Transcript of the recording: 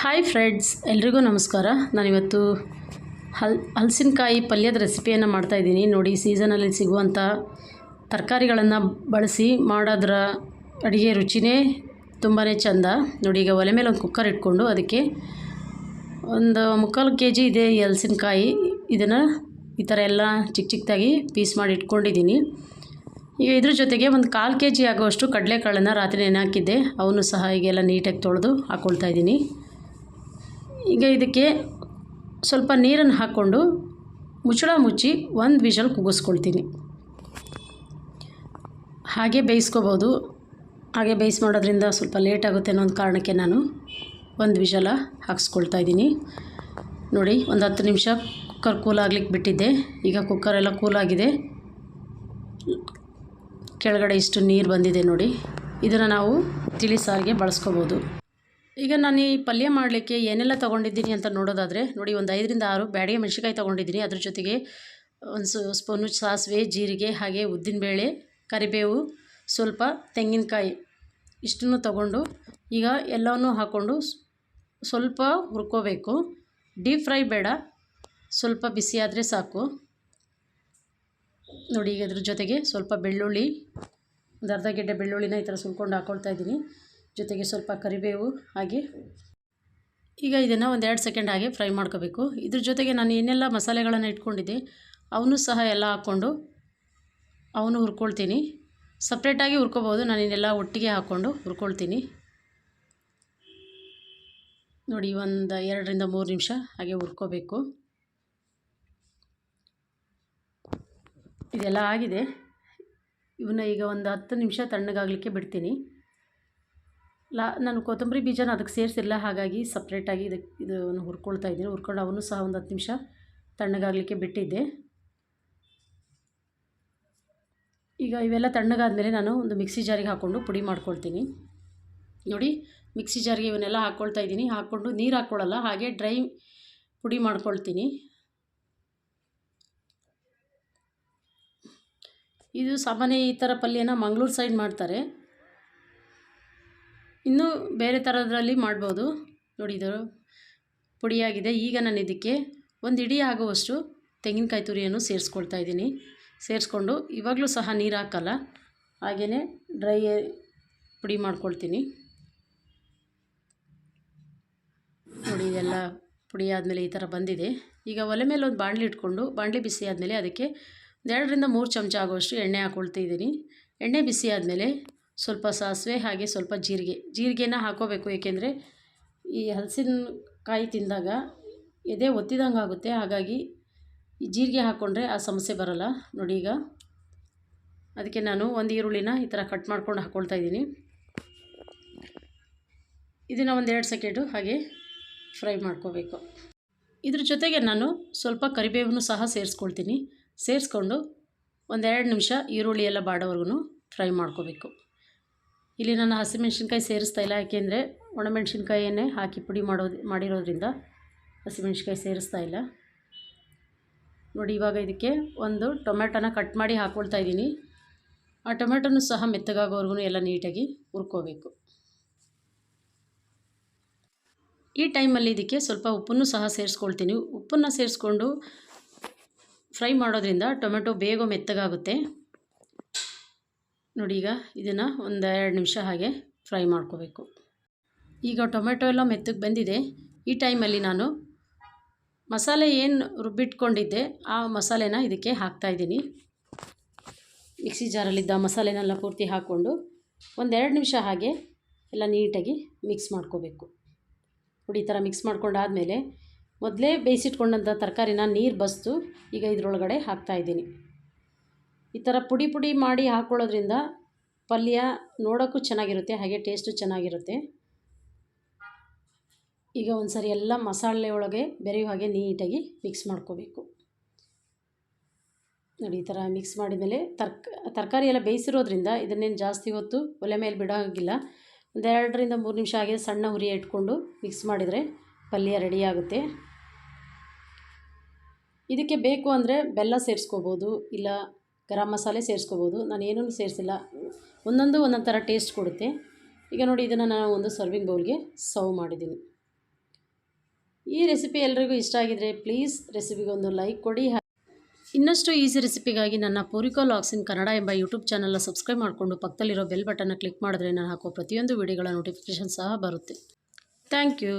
Hi friends, ಎಲ್ರಿಗೂ ನಮಸ್ಕಾರ. ನಾನಿವತ್ತು ಹಲ್, ಹಲಸಿನಕಾಯಿ ಪಲ್ಯದ ರೆಸಿಪಿಯನ್ನು ಮಾಡ್ತಾಯಿದ್ದೀನಿ ನೋಡಿ, ಸೀಸನಲ್ಲಿ ಸಿಗುವಂಥ ತರಕಾರಿಗಳನ್ನು ಬಳಸಿ ಮಾಡೋದ್ರ ಅಡುಗೆ ರುಚಿನೇ ತುಂಬಾ ಚೆಂದ. ನೋಡಿ, ಈಗ ಒಲೆ ಮೇಲೆ ಒಂದು ಕುಕ್ಕರ್ ಇಟ್ಕೊಂಡು ಅದಕ್ಕೆ ಒಂದು ಮುಕ್ಕಾಲು ಕೆ ಜಿ ಇದೆ ಈ ಹಲಸಿನಕಾಯಿ. ಇದನ್ನು ಈ ಥರ ಎಲ್ಲ ಚಿಕ್ಕ ಚಿಕ್ಕದಾಗಿ ಪೀಸ್ ಮಾಡಿ ಇಟ್ಕೊಂಡಿದ್ದೀನಿ. ಈಗ ಇದ್ರ ಜೊತೆಗೆ ಒಂದು ಕಾಲು ಕೆ ಜಿ ಆಗುವಷ್ಟು ಕಡಲೆಕಾಳನ್ನು ರಾತ್ರಿ ನೆನೆ ಹಾಕಿದ್ದೆ. ಅವನು ಸಹ ಈಗೆಲ್ಲ ನೀಟಾಗಿ ತೊಳೆದು ಹಾಕ್ಕೊಳ್ತಾ ಇದ್ದೀನಿ. ಈಗ ಇದಕ್ಕೆ ಸ್ವಲ್ಪ ನೀರನ್ನು ಹಾಕ್ಕೊಂಡು ಮುಚ್ಚಳ ಮುಚ್ಚಿ ಒಂದು ವಿಷಲ್ ಕುಗ್ಗಿಸ್ಕೊಳ್ತೀನಿ. ಹಾಗೆ ಬೇಯಿಸ್ಕೋಬೋದು. ಹಾಗೆ ಬೇಯಿಸಿ ಮಾಡೋದ್ರಿಂದ ಸ್ವಲ್ಪ ಲೇಟ್ ಆಗುತ್ತೆ ಅನ್ನೋ ಒಂದು ಕಾರಣಕ್ಕೆ ನಾನು ಒಂದು ವಿಷಲ ಹಾಕ್ಸ್ಕೊಳ್ತಾ ಇದ್ದೀನಿ. ನೋಡಿ, ಒಂದು ಹತ್ತು ನಿಮಿಷ ಕುಕ್ಕರ್ ಕೂಲ್ ಆಗ್ಲಿಕ್ಕೆ ಬಿಟ್ಟಿದ್ದೆ. ಈಗ ಕುಕ್ಕರ್ ಎಲ್ಲ ಕೂಲಾಗಿದೆ ಕೆಳಗಡೆ ಇಷ್ಟು ನೀರು ಬಂದಿದೆ ನೋಡಿ. ಇದನ್ನು ನಾವು ತಿಳಿ ಸಾರಿಗೆ ಬಳಸ್ಕೋಬೋದು. ಈಗ ನಾನು ಈ ಪಲ್ಯ ಮಾಡಲಿಕ್ಕೆ ಏನೆಲ್ಲ ತೊಗೊಂಡಿದ್ದೀನಿ ಅಂತ ನೋಡೋದಾದರೆ, ನೋಡಿ ಒಂದು ಐದರಿಂದ ಆರು ಬ್ಯಾಡಿಗೆ ಮೆಣಸಿನ್ಕಾಯಿ ತೊಗೊಂಡಿದ್ದೀನಿ. ಅದ್ರ ಜೊತೆಗೆ ಒಂದು ಸ್ಪೂನು ಸಾಸಿವೆ, ಜೀರಿಗೆ ಹಾಗೆ ಉದ್ದಿನಬೇಳೆ ಕರಿಬೇವು, ಸ್ವಲ್ಪ ತೆಂಗಿನಕಾಯಿ ಇಷ್ಟನ್ನು ತಗೊಂಡು ಈಗ ಎಲ್ಲವನ್ನೂ ಹಾಕ್ಕೊಂಡು ಸ್ವಲ್ಪ ಹುರ್ಕೋಬೇಕು. ಡೀಪ್ ಫ್ರೈ ಬೇಡ, ಸ್ವಲ್ಪ ಬಿಸಿ ಆದರೆ ಸಾಕು. ನೋಡಿ ಈಗ ಅದ್ರ ಜೊತೆಗೆ ಸ್ವಲ್ಪ ಬೆಳ್ಳುಳ್ಳಿ, ಒಂದು ಅರ್ಧ ಗೆಡ್ಡೆ ಬೆಳ್ಳುಳ್ಳಿನ ಈ ಥರ ಸುಲ್ಕೊಂಡು ಹಾಕ್ಕೊಳ್ತಾ ಇದ್ದೀನಿ. ಜೊತೆಗೆ ಸ್ವಲ್ಪ ಕರಿಬೇವು ಹಾಗೆ. ಈಗ ಇದನ್ನು ಒಂದು ಎರಡು ಸೆಕೆಂಡ್ ಹಾಗೆ ಫ್ರೈ ಮಾಡ್ಕೋಬೇಕು. ಇದ್ರ ಜೊತೆಗೆ ನಾನು ಏನೆಲ್ಲ ಮಸಾಲೆಗಳನ್ನು ಇಟ್ಕೊಂಡಿದ್ದೆ. ಅವನು ಸಹ ಎಲ್ಲ ಹಾಕ್ಕೊಂಡು ಅವನು ಹುರ್ಕೊಳ್ತೀನಿ. ಸಪ್ರೇಟಾಗಿ ಹುರ್ಕೋಬೋದು ನಾನು ಇನ್ನೆಲ್ಲ ಒಟ್ಟಿಗೆ ಹಾಕ್ಕೊಂಡು ಹುರ್ಕೊಳ್ತೀನಿ. ನೋಡಿ, ಒಂದು ಎರಡರಿಂದ ಮೂರು ನಿಮಿಷ ಹಾಗೆ ಹುರ್ಕೋಬೇಕು. ಇದೆಲ್ಲ ಆಗಿದೆ. ಇವನ್ನ ಈಗ ಒಂದು ಹತ್ತು ನಿಮಿಷ ತಣ್ಣಗಾಗಲಿಕ್ಕೆ ಬಿಡ್ತೀನಿ. ಲಾ, ನಾನು ಕೊತ್ತಂಬರಿ ಬೀಜನ ಅದಕ್ಕೆ ಸೇರಿಸಿಲ್ಲ ಹಾಗಾಗಿ ಸಪ್ರೇಟಾಗಿ ಇದಕ್ಕೆ ಇದನ್ನು ಹುರ್ಕೊಳ್ತಾ ಇದ್ದೀನಿ. ಹುರ್ಕೊಂಡು ಅವನು ಸಹ ಒಂದು ಹತ್ತು ನಿಮಿಷ ತಣ್ಣಗಾಗಲಿಕ್ಕೆ ಬಿಟ್ಟಿದ್ದೆ. ಈಗ ಇವೆಲ್ಲ ತಣ್ಣಗಾದಮೇಲೆ ನಾನು ಒಂದು ಮಿಕ್ಸಿ ಜಾರಿಗೆ ಹಾಕ್ಕೊಂಡು ಪುಡಿ ಮಾಡ್ಕೊಳ್ತೀನಿ. ನೋಡಿ, ಮಿಕ್ಸಿ ಜಾರಿಗೆ ಇವನ್ನೆಲ್ಲ ಹಾಕ್ಕೊಳ್ತಾ ಇದ್ದೀನಿ. ಹಾಕ್ಕೊಂಡು ನೀರು ಹಾಕ್ಕೊಳ್ಳಲ್ಲ ಹಾಗೆ ಡ್ರೈ ಪುಡಿ ಮಾಡ್ಕೊಳ್ತೀನಿ. ಇದು ಸಾಮಾನ್ಯ ಈ ಥರ ಪಲ್ಯನ ಮಂಗಳೂರು ಸೈಡ್ ಮಾಡ್ತಾರೆ. ಇನ್ನೂ ಬೇರೆ ಥರದ್ರಲ್ಲಿ ಮಾಡ್ಬೋದು. ನೋಡಿ ಇದು ಪುಡಿಯಾಗಿದೆ. ಈಗ ನಾನು ಇದಕ್ಕೆ ಒಂದು ಇಡೀ ಆಗುವಷ್ಟು ತೆಂಗಿನಕಾಯಿ ತುರಿಯನ್ನು ಸೇರಿಸ್ಕೊಳ್ತಾ ಇದ್ದೀನಿ. ಸೇರಿಸ್ಕೊಂಡು ಇವಾಗಲೂ ಸಹ ನೀರು ಹಾಕಲ್ಲ. ಹಾಗೆಯೇ ಡ್ರೈ ಪುಡಿ ಮಾಡ್ಕೊಳ್ತೀನಿ. ನೋಡಿ ಇದೆಲ್ಲ ಪುಡಿ ಆದಮೇಲೆ ಈ ಥರ ಬಂದಿದೆ. ಈಗ ಒಲೆ ಮೇಲೆ ಒಂದು ಬಾಣಲಿ ಇಟ್ಕೊಂಡು ಬಾಣಲಿ ಬಿಸಿ ಆದಮೇಲೆ ಅದಕ್ಕೆ ಒಂದೆರಡರಿಂದ ಮೂರು ಚಮಚ ಆಗುವಷ್ಟು ಎಣ್ಣೆ ಹಾಕ್ಕೊಳ್ತಾ ಇದ್ದೀನಿ. ಎಣ್ಣೆ ಬಿಸಿ ಆದಮೇಲೆ ಸ್ವಲ್ಪ ಸಾಸಿವೆ ಹಾಗೆ ಸ್ವಲ್ಪ ಜೀರಿಗೆ. ಜೀರಿಗೆನ ಹಾಕೋಬೇಕು, ಏಕೆಂದರೆ ಈ ಹಲಸಿನಕಾಯಿ ತಿಂದಾಗ ಎದೆ ಒತ್ತಿದಂಗೆ ಆಗುತ್ತೆ. ಹಾಗಾಗಿ ಈ ಜೀರಿಗೆ ಹಾಕ್ಕೊಂಡ್ರೆ ಆ ಸಮಸ್ಯೆ ಬರಲ್ಲ. ನೋಡಿ ಈಗ ಅದಕ್ಕೆ ನಾನು ಒಂದು ಈರುಳ್ಳಿನ ಈ ಥರ ಕಟ್ ಮಾಡ್ಕೊಂಡು ಹಾಕ್ಕೊಳ್ತಾ ಇದ್ದೀನಿ. ಇದನ್ನು ಒಂದೆರಡು ಸೆಕೆಂಡು ಹಾಗೆ ಫ್ರೈ ಮಾಡ್ಕೋಬೇಕು. ಇದ್ರ ಜೊತೆಗೆ ನಾನು ಸ್ವಲ್ಪ ಕರಿಬೇವನ್ನು ಸಹ ಸೇರಿಸ್ಕೊಳ್ತೀನಿ. ಸೇರಿಸ್ಕೊಂಡು ಒಂದೆರಡು ನಿಮಿಷ ಈರುಳ್ಳಿ ಎಲ್ಲ ಬಾಡೋವರೆಗೂ ಫ್ರೈ ಮಾಡ್ಕೋಬೇಕು. ಇಲ್ಲಿ ನಾನು ಹಸಿಮೆಣ್ಸಿನ್ಕಾಯಿ ಸೇರಿಸ್ತಾ ಇಲ್ಲ. ಯಾಕೆಂದರೆ ಒಣಮೆಣ್ಸಿನ್ಕಾಯಿಯನ್ನೇ ಹಾಕಿ ಪುಡಿ ಮಾಡೋದು ಮಾಡಿರೋದ್ರಿಂದ ಹಸಿಮೆಣ್ಸಿನ್ಕಾಯಿ ಸೇರಿಸ್ತಾ ಇಲ್ಲ. ನೋಡಿ, ಇವಾಗ ಇದಕ್ಕೆ ಒಂದು ಟೊಮೆಟೊನ ಕಟ್ ಮಾಡಿ ಹಾಕ್ಕೊಳ್ತಾ ಇದ್ದೀನಿ. ಆ ಟೊಮೆಟೊನು ಸಹ ಮೆತ್ತಗಾಗೋವರೆಗೂ ಎಲ್ಲ ನೀಟಾಗಿ ಹುರ್ಕೋಬೇಕು. ಈ ಟೈಮಲ್ಲಿ ಇದಕ್ಕೆ ಸ್ವಲ್ಪ ಉಪ್ಪನ್ನು ಸಹ ಸೇರಿಸ್ಕೊಳ್ತೀನಿ. ಉಪ್ಪನ್ನು ಸೇರಿಸ್ಕೊಂಡು ಫ್ರೈ ಮಾಡೋದ್ರಿಂದ ಟೊಮೆಟೊ ಬೇಗ ಮೆತ್ತಗಾಗುತ್ತೆ. ನೋಡಿ ಈಗ ಇದನ್ನು ಒಂದು ಎರಡು ನಿಮಿಷ ಹಾಗೆ ಫ್ರೈ ಮಾಡ್ಕೋಬೇಕು. ಈಗ ಟೊಮೆಟೊ ಎಲ್ಲ ಮೆತ್ತಗೆ ಬಂದಿದೆ. ಈ ಟೈಮಲ್ಲಿ ನಾನು ಮಸಾಲೆ ಏನು ರುಬ್ಬಿಟ್ಕೊಂಡಿದ್ದೆ ಆ ಮಸಾಲೆನ ಇದಕ್ಕೆ ಹಾಕ್ತಾಯಿದ್ದೀನಿ ಮಿಕ್ಸಿ ಜಾರಲ್ಲಿದ್ದ ಮಸಾಲೆನೆಲ್ಲ ಪೂರ್ತಿ ಹಾಕ್ಕೊಂಡು ಒಂದೆರಡು ನಿಮಿಷ ಹಾಗೆ ಎಲ್ಲ ನೀಟಾಗಿ ಮಿಕ್ಸ್ ಮಾಡ್ಕೋಬೇಕು. ನೋಡಿ ಈ ಥರ ಮಿಕ್ಸ್ ಮಾಡ್ಕೊಂಡಾದಮೇಲೆ ಮೊದಲೇ ಬೇಯಿಸಿಟ್ಕೊಂಡಂಥ ತರಕಾರಿನ ನೀರು ಬಸ್ತು ಈಗ ಇದರೊಳಗಡೆ ಹಾಕ್ತಾಯಿದ್ದೀನಿ ಈ ಥರ ಪುಡಿ ಪುಡಿ ಮಾಡಿ ಹಾಕ್ಕೊಳ್ಳೋದ್ರಿಂದ ಪಲ್ಯ ನೋಡೋಕ್ಕೂ ಚೆನ್ನಾಗಿರುತ್ತೆ, ಹಾಗೆ ಟೇಸ್ಟು ಚೆನ್ನಾಗಿರುತ್ತೆ. ಈಗ ಒಂದು ಸರಿ ಎಲ್ಲ ಮಸಾಲೆ ಒಳಗೆ ಬೆರೆಯುವ ಹಾಗೆ ನೀಟಾಗಿ ಮಿಕ್ಸ್ ಮಾಡ್ಕೋಬೇಕು. ನೋಡಿ, ಈ ಥರ ಮಿಕ್ಸ್ ಮಾಡಿದಮೇಲೆ ತರ್ಕ, ತರಕಾರಿ ಎಲ್ಲ ಬೇಯಿಸಿರೋದ್ರಿಂದ ಇದನ್ನೇನು ಜಾಸ್ತಿ ಹೊತ್ತು ಒಲೆ ಮೇಲೆ ಬಿಡೋ ಹಾಗಿಲ್ಲ ಒಂದೆರಡರಿಂದ ಮೂರು ನಿಮಿಷ ಹಾಗೆ ಸಣ್ಣ ಹುರಿ ಇಟ್ಕೊಂಡು ಮಿಕ್ಸ್ ಮಾಡಿದರೆ ಪಲ್ಯ ರೆಡಿಯಾಗುತ್ತೆ ಇದಕ್ಕೆ ಬೇಕು ಅಂದರೆ ಬೆಲ್ಲ ಸೇರಿಸ್ಕೋಬೋದು, ಇಲ್ಲ ಗರಂ ಮಸಾಲೆ ಸೇರಿಸ್ಕೋಬೋದು. ನಾನು ಏನೂ ಸೇರಿಸಿಲ್ಲ. ಒಂದೊಂದು ಒಂದೊಂದು ಥರ ಟೇಸ್ಟ್ ಕೊಡುತ್ತೆ. ಈಗ ನೋಡಿ ಇದನ್ನು ನಾನು ಒಂದು ಸರ್ವಿಂಗ್ ಬೌಲ್ಗೆ ಸರ್ವ್ ಮಾಡಿದ್ದೀನಿ. ಈ ರೆಸಿಪಿ ಎಲ್ರಿಗೂ ಇಷ್ಟ ಆಗಿದರೆ ಪ್ಲೀಸ್ ರೆಸಿಪಿಗೆ ಒಂದು ಲೈಕ್ ಕೊಡಿ. ಇನ್ನಷ್ಟು ಈಸಿ ರೆಸಿಪಿಗಾಗಿ ನನ್ನ ಪೂರಿಕೋ ಲಾಗ್ಸ್ ಇನ್ ಕನ್ನಡ ಎಂಬ ಯೂಟ್ಯೂಬ್ ಚಾನಲ್ನ ಸಬ್ಸ್ಕ್ರೈಬ್ ಮಾಡಿಕೊಂಡು ಪಕ್ಕದಲ್ಲಿರೋ ಬೆಲ್ ಬಟನ್ನ ಕ್ಲಿಕ್ ಮಾಡಿದ್ರೆ ನಾನು ಹಾಕೋ ಪ್ರತಿಯೊಂದು ವಿಡಿಯೋಗಳ ನೋಟಿಫಿಕೇಷನ್ ಸಹ ಬರುತ್ತೆ. Thank you